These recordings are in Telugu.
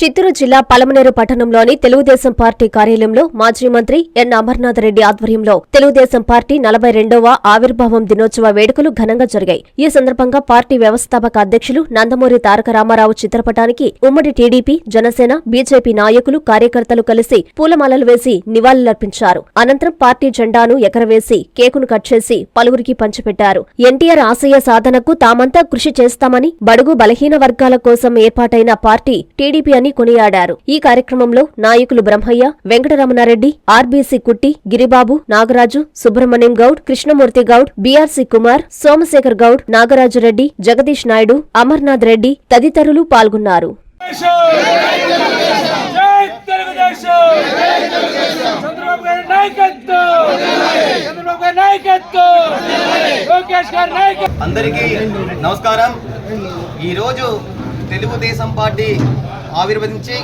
చిత్తూరు జిల్లా పలమనేరు పట్టణంలోని తెలుగుదేశం పార్టీ కార్యాలయంలో మాజీ మంత్రి ఎన్ అమర్నాథ్ రెడ్డి ఆధ్వర్యంలో తెలుగుదేశం పార్టీ నలభై రెండవ ఆవిర్భావం దినోత్సవ వేడుకలు ఘనంగా జరిగాయి. ఈ సందర్భంగా పార్టీ వ్యవస్థాపక అధ్యక్షులు నందమూరి తారక రామారావు చిత్రపటానికి ఉమ్మడి టీడీపీ జనసేన బీజేపీ నాయకులు కార్యకర్తలు కలిసి పూలమాలలు వేసి నివాళులర్పించారు. అనంతరం పార్టీ జెండాను ఎగరవేసి కేకును కట్ చేసి పలువురికి పంచిపెట్టారు. ఎన్టీఆర్ ఆశయ సాధనకు తామంతా కృషి చేస్తామని బడుగు బలహీన వర్గాల కోసం ఏర్పాటైన పార్టీ టీడీపీ అని కొనియాడారు. ఈ కార్యక్రమంలో నాయకులు బ్రహ్మయ్య వెంకటరమణారెడ్డి ఆర్బీసీ కుట్టి గిరిబాబు నాగరాజు సుబ్రహ్మణ్యం గౌడ్ కృష్ణమూర్తి గౌడ్ బీఆర్సీ కుమార్ సోమశేఖర్ గౌడ్ నాగరాజురెడ్డి జగదీష్ నాయుడు అమర్నాథ్ రెడ్డి తదితరులు పాల్గొన్నారు. అందరికీ నమస్కారం. ఈరోజు తెలుగుదేశం పార్టీ ఆవిర్వదించి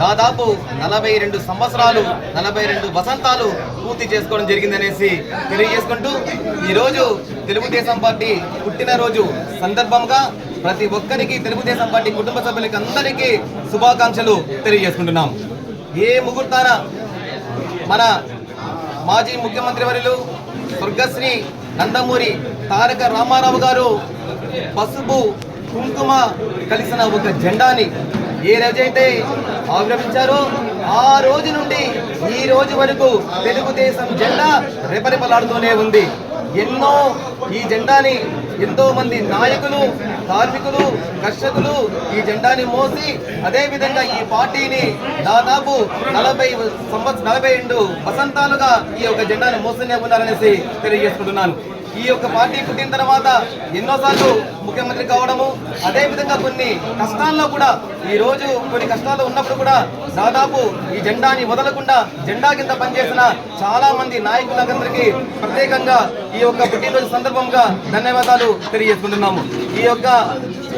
దాదాపు నలభై రెండు సంవత్సరాలు నలభై రెండు వసంతాలు పూర్తి చేసుకోవడం జరిగిందనేసి తెలియజేసుకుంటూ ఈరోజు తెలుగుదేశం పార్టీ పుట్టినరోజు సందర్భంగా ప్రతి ఒక్కరికి తెలుగుదేశం పార్టీ కుటుంబ సభ్యులకి అందరికీ శుభాకాంక్షలు తెలియజేసుకుంటున్నాం. ఏ ముహూర్తాన మన మాజీ ముఖ్యమంత్రి వర్యులు స్వర్గశ్రీ నందమూరి తారక రామారావు గారు పసుపు కుంకుమ కలిసిన ఒక జెండాని ఏ రోజైతే ఆవిర్భవించారో ఆ రోజు నుండి ఈ రోజు వరకు తెలుగుదేశం జెండా రెపరెపలాడుతూనే ఉంది. ఎన్నో ఈ జెండాని ఎంతో మంది నాయకులు కార్మికులు కర్షకులు ఈ జెండాని మోసి అదే విధంగా ఈ పార్టీని దాదాపు నలభై సంవత్సర నలభై రెండు వసంతాలుగా ఈ యొక్క జెండాని మోస్తూనే ఉన్నారనేసి తెలియజేసుకుంటున్నాను. ఈ యొక్క పార్టీ పుట్టిన తర్వాత ఎన్నోసార్లు ముఖ్యమంత్రి కావడము అదే విధంగా కొన్ని కష్టాల్లో కూడా ఈ రోజు కొన్ని కష్టాలు ఉన్నప్పుడు కూడా దాదాపు ఈ జెండాని వదలకుండా జెండా కింద పనిచేసిన చాలా మంది నాయకులందరికీ ప్రత్యేకంగా ఈ యొక్క పుట్టినరోజు సందర్భంగా ధన్యవాదాలు తెలియజేసుకుంటున్నాము. ఈ యొక్క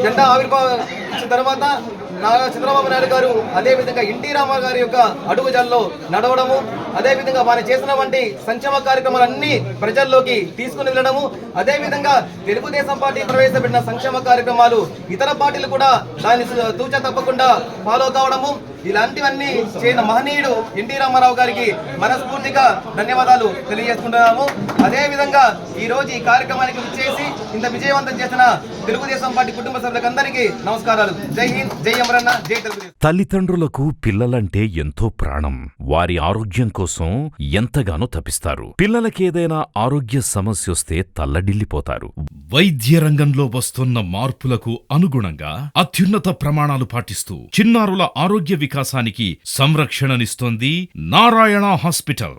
జెండా ఆవిర్భావించిన తర్వాత నారా చంద్రబాబు నాయుడు గారు అదే విధంగా ఎన్టీ రామారావు గారి యొక్క అడుగుజాల్లో నడవడము అదేవిధంగా వారు చేసిన వంటి సంక్షేమ కార్యక్రమాలన్నీ ప్రజల్లోకి తీసుకుని వెళ్ళడము అదే విధంగా తెలుగుదేశం పార్టీ ప్రవేశపెట్టిన సంక్షేమ కార్యక్రమాలు ఇతర పార్టీలు కూడా దాన్ని తూచ తప్పకుండా ఫాలో కావడము. ఇలాంటివన్నీ చేయన మహనీయుడు ఎన్టీ రామారావు గారికి మనస్ఫూర్తిగా ధన్యవాదాలు తెలియజేసుకుంటున్నాము. అదే విధంగా ఈ రోజు ఈ కార్యక్రమానికి విచ్చేసి ఇంత విజయవంతం చేసిన తెలుగుదేశం పార్టీ కుటుంబ సభ్యులకందరికీ నమస్కారాలు. జై హింద్ జై అమరన్న జై తెలుగుదేశం. తల్లిదండ్రులకు పిల్లలంటే ఎంతో ప్రాణం. వారి ఆరోగ్యం కోసం ఎంతగానో తపిస్తారు పిల్లలకేదైనా ఆరోగ్య సమస్యొస్తే తల్లడిల్లిపోతారు. వైద్య రంగంలో వస్తున్న మార్పులకు అనుగుణంగా అత్యున్నత ప్రమాణాలు పాటిస్తూ చిన్నారుల ఆరోగ్య వికాసానికి సంరక్షణనిస్తోంది నారాయణ హాస్పిటల్.